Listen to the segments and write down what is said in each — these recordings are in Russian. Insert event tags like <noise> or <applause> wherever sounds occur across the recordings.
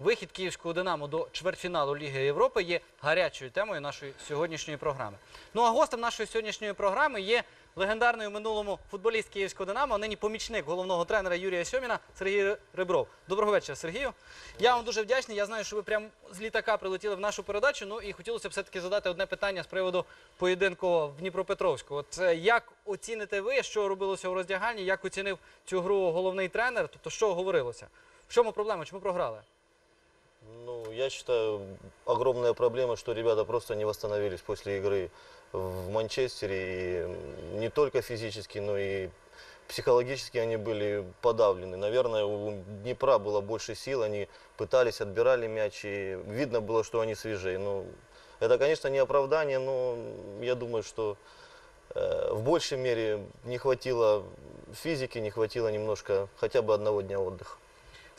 вихід київського Динамо до чвертьфіналу Ліги Європи є гарячою темою нашої сьогоднішньої програми. Ну а гостем нашої сьогоднішньої програми є легендарний у минулому футболіст київського Динамо, а нині помічник головного тренера Юрія Сьоміна Сергій Ребров. Доброго вечора, Сергію. Я вам дуже вдячний. Я знаю, що ви прямо з літака прилетіли в нашу передачу. Ну і хотілося б все-таки задати одне питання з приводу поєдинку в Дніпропетровську. От е, як оціните ви, що робилося у роздягальні? Як оцінив цю гру головний тренер? Тобто, що говорилося? В чому проблема? Чому програли? Ну, я считаю, огромная проблема, что ребята просто не восстановились после игры в Манчестере. И не только физически, но и психологически они были подавлены. Наверное, у Днепра было больше сил, они пытались, отбирали мяч, и видно было, что они свежее. Ну, это, конечно, не оправдание, но я думаю, что э, в большей мере не хватило физики, не хватило немножко хотя бы одного дня отдыха.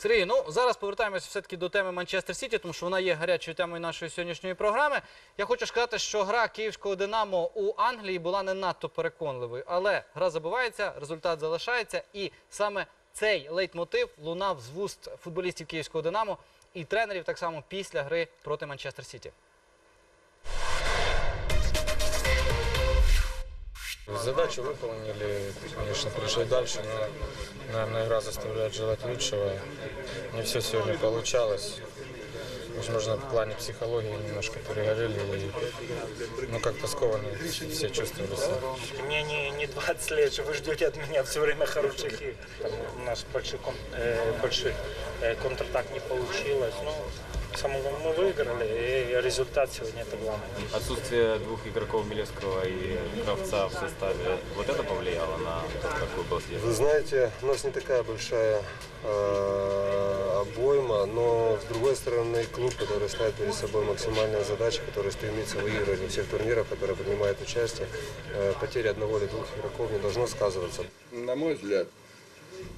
Сергій, ну зараз повертаємося все-таки до теми Манчестер Сіті, тому що вона є гарячою темою нашої сьогоднішньої програми. Я хочу сказати, що гра київського Динамо у Англії була не надто переконливою, але гра забувається, результат залишається, і саме цей лейтмотив лунав з вуст футболістів київського Динамо і тренерів так само після гри проти Манчестер Сіті. Задачу выполнили, конечно, пришли дальше, но, наверное, игра заставляет желать лучшего. Не все сегодня получалось. Возможно, в плане психологии немножко перегорели и ну, как-то скованно все чувствовали себя. Мне не, не 20 лет, что вы ждете от меня все время хороших игр. У нас большой, э, большой э, контратак не получилось. Ну, самое главное, мы выиграли, и результат сегодня это главное. Отсутствие двух игроков Милевского и Кравца в составе, вот это повлияло на то, какой был? Вы знаете, у нас не такая большая э, обойма, но с другой стороны клуб, который ставит перед собой максимальные задачи, который стремится выигрывать во всех турнирах, которые принимает участие, э, потеря одного или двух игроков не должно сказываться. на мой взгляд,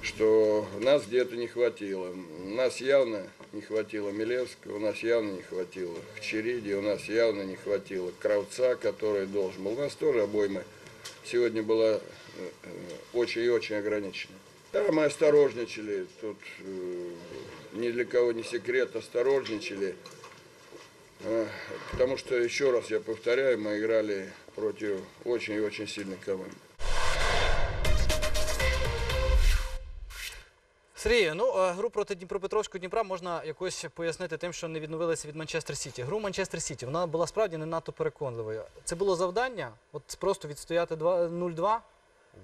что нас где-то не хватило. Нас явно не хватило Милевского, у нас явно не хватило Хчериди, у нас явно не хватило Кравца, который должен был. У нас тоже обойма сегодня была э, очень и очень ограничена. Да, мы осторожничали, тут э, ни для кого не секрет, осторожничали. Э, Потому что, еще раз я повторяю, мы играли против очень и очень сильной команды. Сергію, ну е, гру проти Дніпропетровського Дніпра можна якось пояснити тим, що не відновилися від Манчестер Сіті. Гру Манчестер Сіті вона була справді не надто переконливою. Це було завдання, от просто відстояти два- 0-2.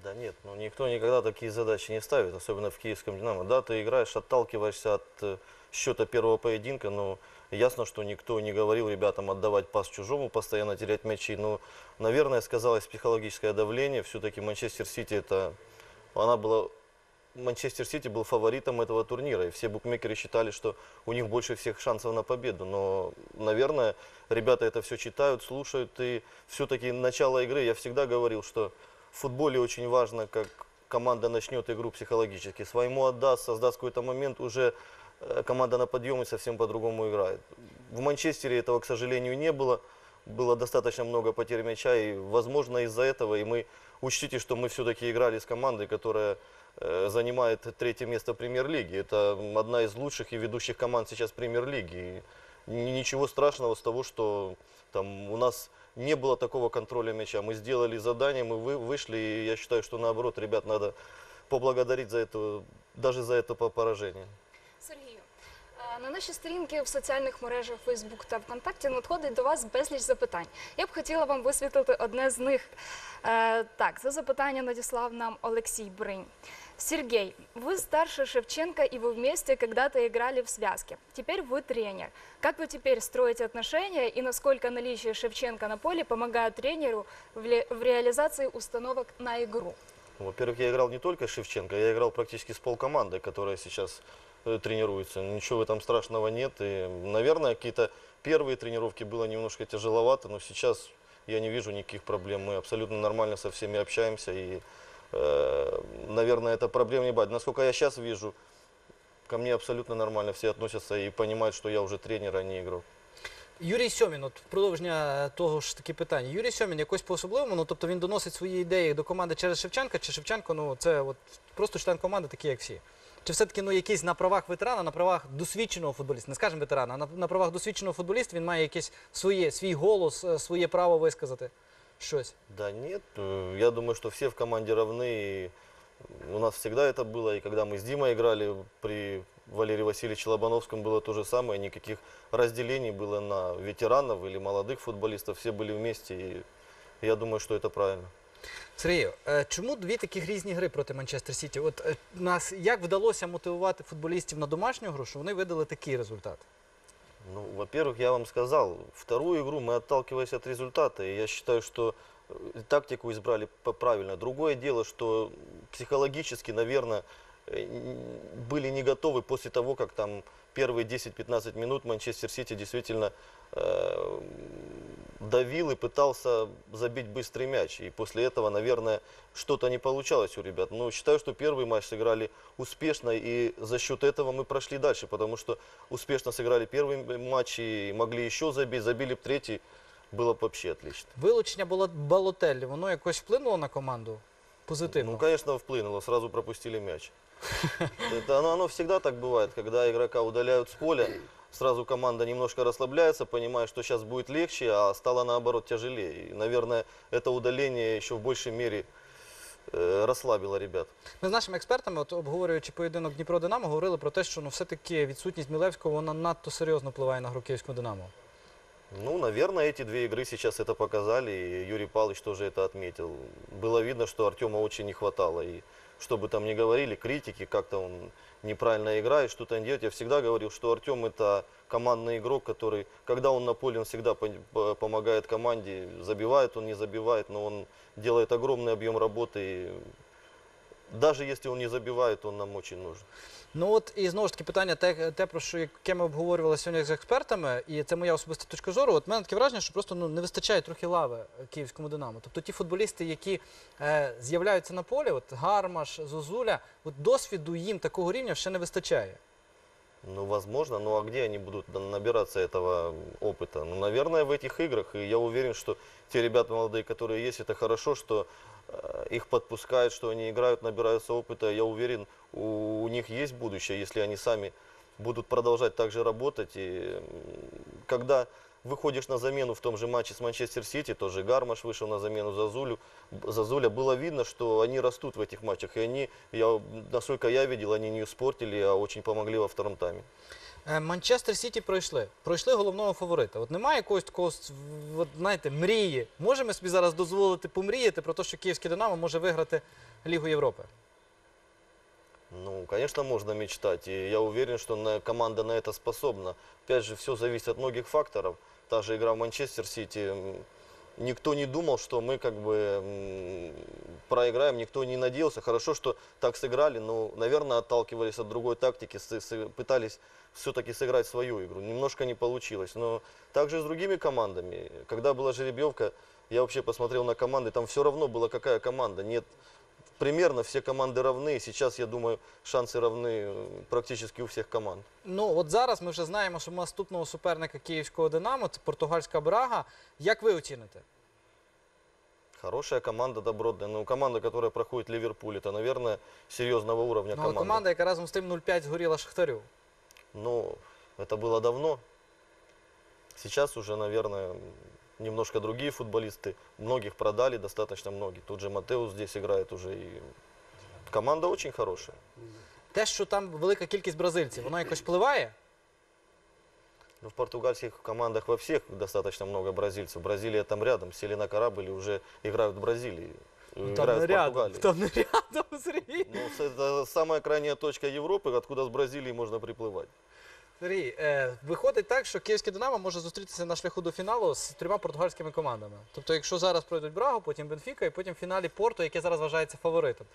Да нет, ну никто никогда такие задачи не ставит, особенно в киевском «Динамо». Да, ты играешь, отталкиваешься от э, счета первого поединка, но ясно, что никто не говорил ребятам отдавать пас чужому, постоянно терять мячи. Но, наверное, сказалось психологическое давление. Все-таки Манчестер Сити это... Она была... Манчестер Сити был фаворитом этого турнира, и все букмекеры считали, что у них больше всех шансов на победу. Но, наверное, ребята это все читают, слушают, и все-таки начало игры, я всегда говорил, что в футболе очень важно, как команда начнет игру психологически. Своему отдаст, создаст какой-то момент, уже э, команда на подъем и совсем по-другому играет. В Манчестере этого, к сожалению, не было. Было достаточно много потерь мяча, и, возможно, из-за этого, и мы, учтите, что мы все-таки играли с командой, которая занимает третье место в премьер-лиге. Это одна из лучших и ведущих команд сейчас в премьер-лиге. И ни- ничего страшного с того, что там у нас не было такого контроля мяча. Мы сделали задание, мы вы- вышли, и я считаю, что наоборот, ребят надо поблагодарить за это, даже за это по- поражение. Сергію, е, на наші сторінки в соціальних мережах Facebook та ВКонтакті надходить до вас безліч запитань. Я б хотіла вам висвітлити одне з них. Е, Так, це запитання надіслав нам Олексій Бринь. Сергей, вы старше Шевченко, и вы вместе когда-то играли в связке. Теперь вы тренер. Как вы теперь строите отношения и насколько наличие Шевченко на поле помогает тренеру в, ле- в реализации установок на игру? Во-первых, я играл не только Шевченко, я играл практически с полкомандой, которая сейчас э, тренируется. Ничего в этом страшного нет. И, наверное, какие-то первые тренировки было немножко тяжеловато, но сейчас я не вижу никаких проблем. Мы абсолютно нормально со всеми общаемся. И, наверное, это проблем не будет. Насколько я сейчас вижу, ко мне абсолютно нормально все относятся и понимают, что я уже тренер, а не игрок. Юрій Сьомін, от продовження того ж таки питання. Юрій Сьомін якось по-особливому, ну тобто він доносить свої ідеї до команди через Шевченка, чи Шевченко, ну це от просто член команди, такий як всі. Чи все-таки ну, якийсь на правах ветерана, на правах досвідченого футболіста, не скажемо ветерана, а на, на правах досвідченого футболіста він має якесь своє, свій голос, е, своє право висказати щось. Да нет, э, я думаю, что все в команде равны. и У нас всегда это было, и когда мы с Димой играли при Валерии Васильевиче Лобановском было то же самое, никаких разделений было на ветеранов или молодых футболистов, все были вместе, и я думаю, что это правильно. Сергію, е, чому дві таких різні гри проти Манчестер Сіті? От е, нас як вдалося мотивувати футболістів на домашню гру, що вони видали такий результат? Ну, во-первых, я вам сказал, вторую игру мы отталкивались от результата, и я считаю, что э, тактику избрали правильно. Другое дело, что психологически, наверное, э, были не готовы после того, как там первые 10-15 минут Манчестер Сити действительно э, давил и пытался забить быстрый мяч. И после этого, наверное, что-то не получалось у ребят. Но считаю, что первый матч сыграли успешно, и за счет этого мы прошли дальше, потому что успешно сыграли первый матч и могли еще забить, забили б третий, было бы вообще отлично. Вилучення було Балотеллі, воно якось вплинуло на команду позитивно. Ну, конечно, вплынуло, сразу пропустили мяч. <laughs> Это оно, оно всегда так бывает, когда игрока удаляют с поля, сразу команда немножко расслабляется, понимая, что сейчас будет легче, а стало наоборот тяжелее. И, наверное, это удаление еще в большей мере э, расслабило ребят. Ми з нашими експертами, от обговорюючи поєдинок Дніпро Динамо, говорили про те, що ну все-таки відсутність Мілевського вона надто серйозно впливає на гру Київського Динамо. Ну, наверное, эти две игры сейчас это показали, и Юрий Павлович тоже это отметил. Было видно, что Артема очень не хватало. И что бы там ни говорили, критики, как-то он неправильно играет, что-то не делает. Я всегда говорил, что Артем это командный игрок, который, когда он на поле, он всегда помогает команде. Забивает он, не забивает, но он делает огромный объем работы. И даже если он не забивает, он нам очень нужен. Ну от і знову ж таки питання, те, те про що яке ми обговорювали сьогодні з експертами, і це моя особиста точка зору. От в мене таке враження, що просто ну не вистачає трохи лави е, київському динамо. Тобто ті футболісти, які е, з'являються на полі, от Гармаш, Зозуля, от досвіду їм такого рівня ще не вистачає. Ну, возможно, ну а где они будут на- набираться этого опыта? Ну, наверное, в этих играх. И я уверен, что те ребята молодые, которые есть, это хорошо, что э, их подпускают, что они играют, набираются опыта. Я уверен, у, у них есть будущее, если они сами будут продолжать так же работать. И когда выходишь на замену в том же матче с Манчестер Сити, тоже Гармаш вышел на замену Зазулю, Зазуля, было видно, что они растут в этих матчах. И они, я, насколько я видел, они не испортили, а очень помогли во втором тайме. Е, Манчестер Сіті пройшли. Пройшли головного фаворита. От немає якогось такого, знаєте, мрії. Можемо собі зараз дозволити помріяти про те, що київське Динамо може виграти Лігу Європи. Ну, конечно, можно мечтать. И я уверен, что команда на это способна. Опять же, все зависит от многих факторов. Та же игра в Манчестер Сити. Никто не думал, что мы как бы проиграем, никто не надеялся. Хорошо, что так сыграли, но, наверное, отталкивались от другой тактики, пытались все-таки сыграть свою игру. Немножко не получилось. Но также с другими командами. Когда была жеребьевка, я вообще посмотрел на команды, там все равно была какая команда. Нет примерно все команды равны. Сейчас, я думаю, шансы равны э, практически у всех команд. Ну от зараз ми вже знаємо, що наступного суперника київського Динамо це португальська Брага. Як ви оціните? Хорошая команда, добротная. Ну, команда, которая проходит Ливерпуль, это, наверное, серьезного уровня Ну, але команда. команда, яка разом з тим 0-5 згоріла Шахтарю. Ну, это было давно. Сейчас уже, наверное, немножко другие футболисты. Многих продали, достаточно многих. Тут же Матеус здесь играет уже. И команда очень хорошая. Те, що там велика кількість бразильців, воно якось впливає? Ну, в португальских командах во всех достаточно много бразильцев. Бразилия там рядом, сели на корабль и уже играют в Бразилии. э, Там играют не в рядом, Португалии. там не рядом, Сергій. <laughs> Ну, с- это самая крайняя точка Европы, откуда с Бразилии можно приплывать. Сергій, е, виходить так, що київське Динамо може зустрітися на шляху до фіналу з трьома португальськими командами. Тобто, якщо зараз пройдуть Брагу, потім Бенфіка і потім в фіналі Порту, яке зараз вважається фаворитом.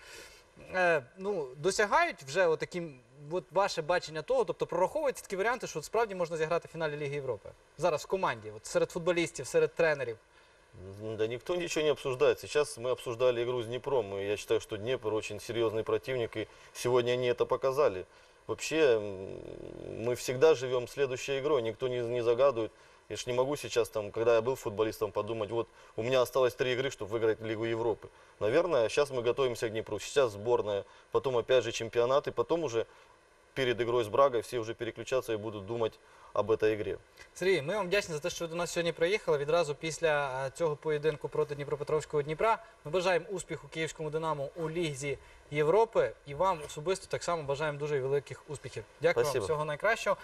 Е, ну, досягають вже отакі, от ваше бачення того, тобто прораховуються такі варіанти, що от справді можна зіграти в фіналі Ліги Європи. Зараз в команді, от серед футболістів, серед тренерів. Да никто ничего не обсуждает. Сейчас мы обсуждали игру с Днепром, и я считаю, что Днепр очень серьезный противник, и сегодня они это показали. Вообще, мы всегда живем следующей игрой, никто не, не загадывает. Я ж не могу сейчас, там, когда я был футболистом, подумать, вот у меня осталось три игры, чтобы выиграть Лигу Европы. Наверное, сейчас мы готовимся к Днепру, сейчас сборная, потом опять же чемпионат, и потом уже перед игрой с Брагой все уже переключаться и будут думать об этой игре. Сергій, ми вам вдячні за те, що ви до нас сьогодні приїхали. Відразу після е, цього поєдинку проти Дніпропетровського Дніпра. Ми бажаємо успіху київському Динамо у Лізі Європи. І вам особисто так само бажаємо дуже великих успіхів. Дякую Спасибо. вам, всього найкращого.